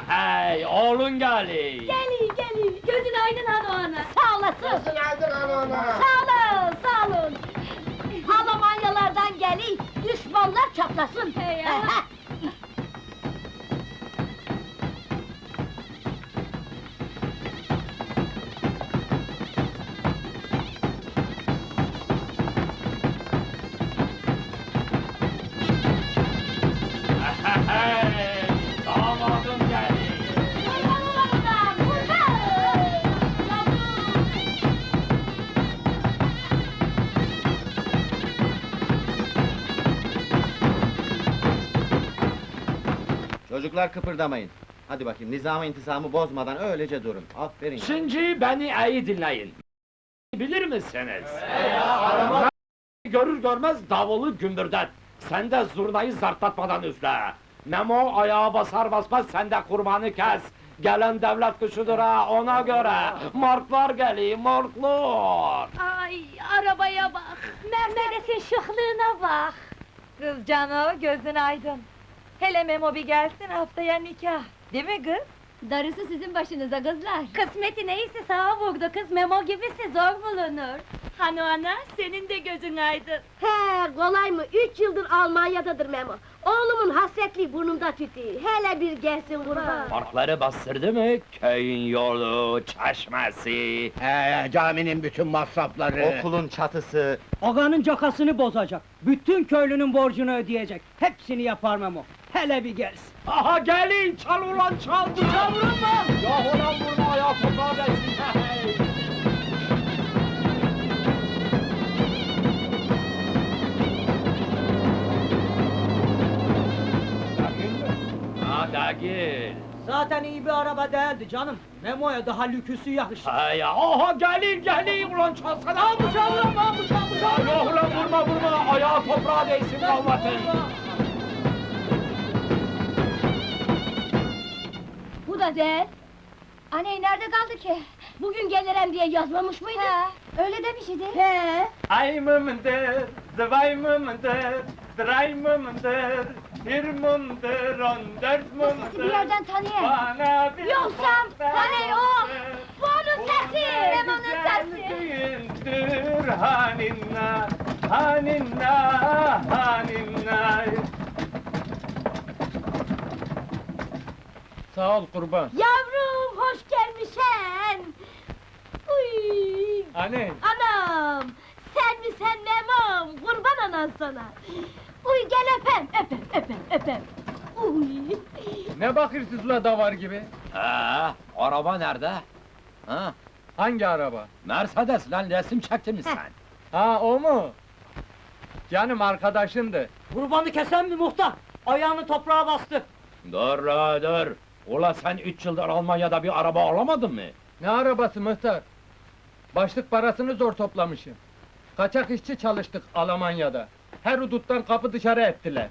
Hey, oğlun geldi. geli geli, gözün aydın hanı ana. Sağ olasın. Günaydın ana. Sağ olun, sağ olun. Almanyalardan geli, düşmanlar çatlasın. He ya. Çocuklar kıpırdamayın. Hadi bakayım nizam intizamı bozmadan öylece durun. Aferin. Şimdi beni iyi dinleyin. Bilir misiniz? Görür görmez davulu gümbürdet. Sen de zurnayı zartlatmadan üfle. Memo ayağa basar basmaz sen de kurbanı kes. Gelen devlet kuşudur ha ona göre. Marklar geliyor marklar. Ay arabaya bak. Mercedes'in şıklığına bak. Kız Cano gözün aydın. Hele Memo bir gelsin haftaya nikah. Değil mi kız? Darısı sizin başınıza kızlar. Kısmeti neyse sağa vurdu kız Memo gibisi zor bulunur. Hani ana senin de gözün aydın. He, kolay mı? Üç yıldır Almanya'dadır Memo. Oğlumun hasretliği burnumda tütüyor. Hele bir gelsin kurban. Markları bastırdı mı köyün yolu, çeşmesi. He, caminin bütün masrafları. Okulun çatısı. Aganın cakasını bozacak. Bütün köylünün borcunu ödeyecek. Hepsini yapar Memo. Hele bir gelsin. Aha gelin çal ulan çal çal vurma. Ya ulan vurma ayağı toprağa değsin. Gel. Zaten iyi bir araba değildi canım. Memo'ya daha lüküsü yakışır. Ha ya aha gelin gelin ulan çalsana bıçağı vurma bıçağı bıçağı. Ya ulan vurma vurma ayağı toprağa değsin kalmasın. Bu da değil. Anne nerede kaldı ki? Bugün gelirim diye yazmamış mıydı? He, öyle demişti. He. Ay mımdır, zwei mımdır, drei mımdır, bir mımdır, on dört Bu sesi bir yerden tanıyayım. Bana bir Yoksa hani o, bu onun sesi. Memo'nun sesi. Düğündür haninna, haninna, haninna. Sağ ol kurban. Yavrum gelmişsin. Uy. Anne. Anam, sen mi sen Memom, kurban anan sana. Uy gel öpem, öpem, öpem, öpem. Uy. Ne bakırsınız la davar gibi? Ha, araba nerede? Ha, Hangi araba? Mercedes lan resim çektin mi sen? Ha o mu? Canım arkadaşındı. Kurbanı kesen mi muhtar? Ayağını toprağa bastı. Dur la dur. Ula sen üç yıldır Almanya'da bir araba alamadın mı? Ne arabası mıhtar? Başlık parasını zor toplamışım. Kaçak işçi çalıştık Almanya'da. Her huduttan kapı dışarı ettiler.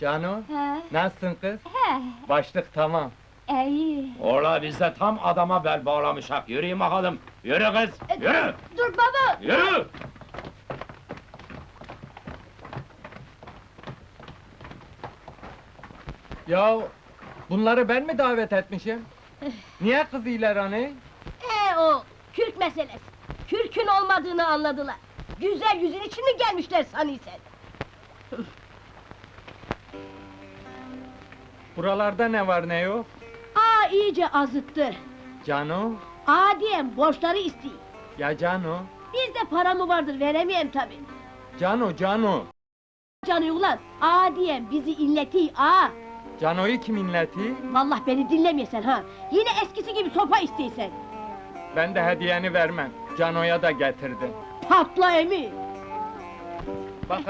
Cano, He, nasılsın kız? he, Başlık tamam. iyi. Ola biz de tam adama bel bağlamışak. Yürüyün bakalım. Yürü kız, yürü, Dur baba, yürü! Ya bunları ben mi davet etmişim? Niye kızıyorlar hani? He o, kürk meselesi. Kürkün olmadığını anladılar. Güzel yüzün için mi gelmişler sanıysen? Buralarda ne var ne yok? Aa iyice azıttı. Cano, Aa diyem borçları istiyor. ya Cano, Bizde para mı vardır veremeyem tabi. Cano, Cano. Canı ulan, aa diyem bizi illeti aa. Cano'yu kim inleti? Vallahi beni dinlemiyorsun ha. Yine eskisi gibi sopa isteysen. Ben de hediyeni vermem. Cano'ya da getirdim. Patla emi.